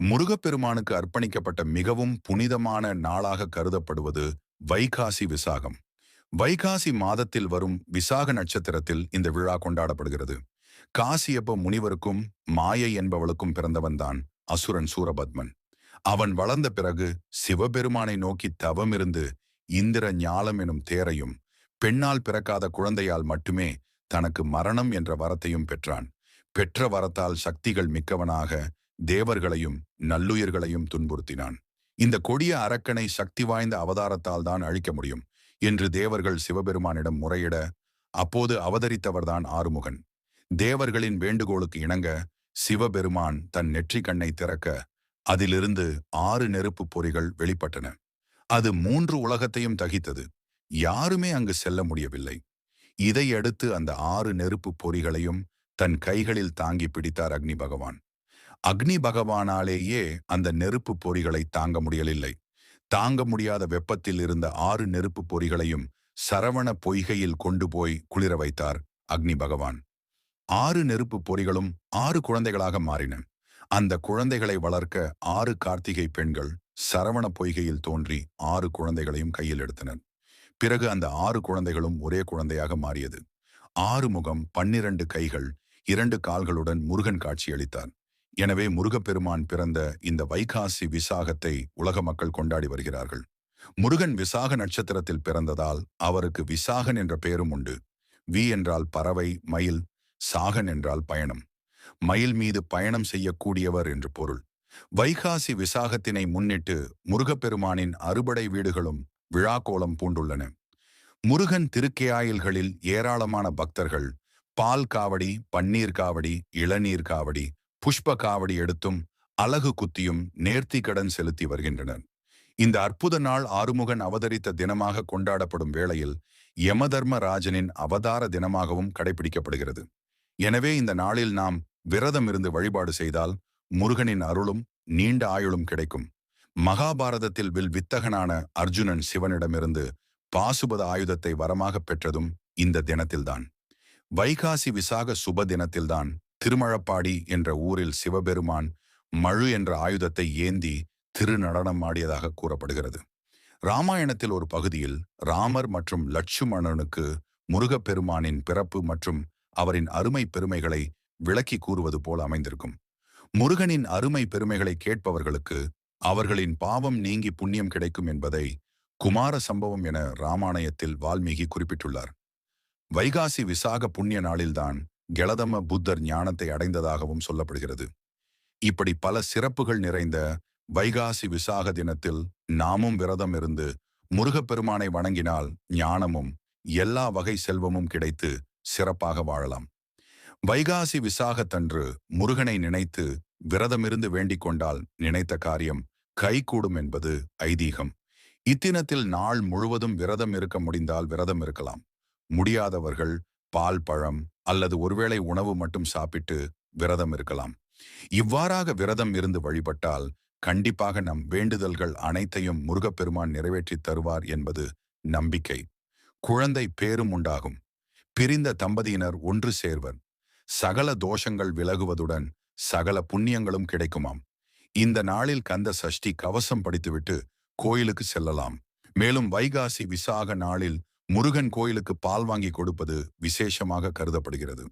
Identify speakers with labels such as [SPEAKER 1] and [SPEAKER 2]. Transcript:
[SPEAKER 1] முருகப்பெருமானுக்கு அர்ப்பணிக்கப்பட்ட மிகவும் புனிதமான நாளாக கருதப்படுவது வைகாசி விசாகம். வைகாசி மாதத்தில் வரும் விசாக நட்சத்திரத்தில் இந்த விழா கொண்டாடப்படுகிறது. காசியப்ப முனிவருக்கும் மாயை என்பவளுக்கும் பிறந்தவன்தான் அசுரன் சூரபத்மன். அவன் வளர்ந்த பிறகு சிவபெருமானை நோக்கி தவமிருந்து இந்திர ஞாலம் எனும் தேரையும் பெண்ணால் பிறக்காத குழந்தையால் மட்டுமே தனக்கு மரணம் என்ற வரத்தையும் பெற்றான். பெற்ற வரத்தால் சக்திகள் மிக்கவனாக தேவர்களையும் நல்லுயிர்களையும் துன்புறுத்தினான். இந்த கொடிய அரக்கனை சக்தி வாய்ந்த அவதாரத்தால் தான் அழிக்க முடியும் என்று தேவர்கள் சிவபெருமானிடம் முறையிட அப்போது அவதரித்தவர்தான் ஆறுமுகன். தேவர்களின் வேண்டுகோளுக்கு இணங்க சிவபெருமான் தன் நெற்றி கண்ணை திறக்க அதிலிருந்து ஆறு நெருப்பு பொறிகள் வெளிப்பட்டன. அது மூன்று உலகத்தையும் தகித்தது. யாருமே அங்கு செல்ல முடியவில்லை. இதையடுத்து அந்த ஆறு நெருப்பு பொறிகளையும் தன் கைகளில் தாங்கி பிடித்தார் அக்னி பகவான். அக்னி பகவானாலேயே அந்த நெருப்பு பொறிகளை தாங்க முடியலில்லை. தாங்க முடியாத வெப்பத்தில் இருந்த ஆறு நெருப்பு பொறிகளையும் சரவண பொய்கையில் கொண்டு போய் குளிர வைத்தார் அக்னி பகவான். ஆறு நெருப்பு பொறிகளும் ஆறு குழந்தைகளாக மாறின. அந்த குழந்தைகளை வளர்க்க ஆறு கார்த்திகை பெண்கள் சரவண பொய்கையில் தோன்றி ஆறு குழந்தைகளையும் கையில் எடுத்தனர். பிறகு அந்த ஆறு குழந்தைகளும் ஒரே குழந்தையாக மாறியது. ஆறு முகம் பன்னிரண்டு கைகள் இரண்டு கால்களுடன் முருகன் காட்சியளித்தார். எனவே முருகப்பெருமான் பிறந்த இந்த வைகாசி விசாகத்தை உலக மக்கள் கொண்டாடி வருகிறார்கள். முருகன் விசாக நட்சத்திரத்தில் பிறந்ததால் அவருக்கு விசாகன் என்ற பெயரும் உண்டு. வி என்றால் பறவை மயில் சாகன் என்றால் பயணம். மயில் மீது பயணம் செய்யக்கூடியவர் என்று பொருள். வைகாசி விசாகத்தினை முன்னிட்டு முருகப்பெருமானின் அறுபடை வீடுகளும் விழாக்கோலம் பூண்டுள்ளன. முருகன் திருக்கையாயில்களில் ஏராளமான பக்தர்கள் பால் காவடி பன்னீர் காவடி இளநீர் காவடி புஷ்ப காவடி எடுத்தும் அழகு குத்தியும் நேர்த்தி கடன் செலுத்தி வருகின்றனர். இந்த அற்புத நாள் ஆறுமுகன் அவதரித்த தினமாக கொண்டாடப்படும் வேளையில் யமதர்மராஜனின் அவதார தினமாகவும் கடைபிடிக்கப்படுகிறது. எனவே இந்த நாளில் நாம் விரதம் இருந்து வழிபாடு செய்தால் முருகனின் அருளும் நீண்ட ஆயுளும் கிடைக்கும். மகாபாரதத்தில் வில் வித்தகனான அர்ஜுனன் சிவனிடமிருந்து பாசுபத ஆயுதத்தை வரமாக பெற்றதும் இந்த தினத்தில்தான். வைகாசி விசாக சுப தினத்தில்தான் திருமழப்பாடி என்ற ஊரில் சிவபெருமான் மழு என்ற ஆயுதத்தை ஏந்தி திருநடனம் ஆடியதாக கூறப்படுகிறது. ராமாயணத்தில் ஒரு பகுதியில் ராமர் மற்றும் லட்சுமணனுக்கு முருகப்பெருமானின் பிறப்பு மற்றும் அவரின் அருமை பெருமைகளை விளக்கி கூறுவது போல் அமைந்திருக்கும். முருகனின் அருமை பெருமைகளை கேட்பவர்களுக்கு அவர்களின் பாவம் நீங்கி புண்ணியம் கிடைக்கும் என்பதை குமார சம்பவம் என ராமாயணத்தில் வால்மீகி குறிப்பிட்டுள்ளார். வைகாசி விசாக புண்ணிய நாளில்தான் கெளதம புத்தர் ஞானத்தை அடைந்ததாகவும் சொல்லப்படுகிறது. இப்படி பல சிறப்புகள் நிறைந்த வைகாசி விசாக தினத்தில் நாமும் விரதம் இருந்து முருகப்பெருமானை வணங்கினால் ஞானமும் எல்லா வகை செல்வமும் கிடைத்து சிறப்பாக வாழலாம். வைகாசி விசாகத்தன்று முருகனை நினைத்து விரதமிருந்து வேண்டிக் கொண்டால் நினைத்த காரியம் கைகூடும் என்பது ஐதீகம். இத்தினத்தில் நாள் முழுவதும் விரதம் இருக்க முடிந்தால் விரதம் இருக்கலாம். முடியாதவர்கள் பால் பழம் அல்லது ஒருவேளை உணவு மட்டும் சாப்பிட்டு விரதம் இருக்கலாம். இவ்வாறாக விரதம் இருந்து வழிபட்டால் கண்டிப்பாக நம் வேண்டுதல்கள் அனைத்தையும் முருகப்பெருமான் நிறைவேற்றித் தருவார் என்பது நம்பிக்கை. குழந்தை பேரும் உண்டாகும். பிரிந்த தம்பதியினர் ஒன்று சேர்வர். சகல தோஷங்கள் விலகுவதுடன் சகல புண்ணியங்களும் கிடைக்குமாம். இந்த நாளில் கந்த சஷ்டி கவசம் படித்துவிட்டு கோயிலுக்கு செல்லலாம். மேலும் வைகாசி விசாக நாளில் முருகன் கோயிலுக்கு பால் வாங்கி கொடுப்பது விசேஷமாக கருதப்படுகிறது.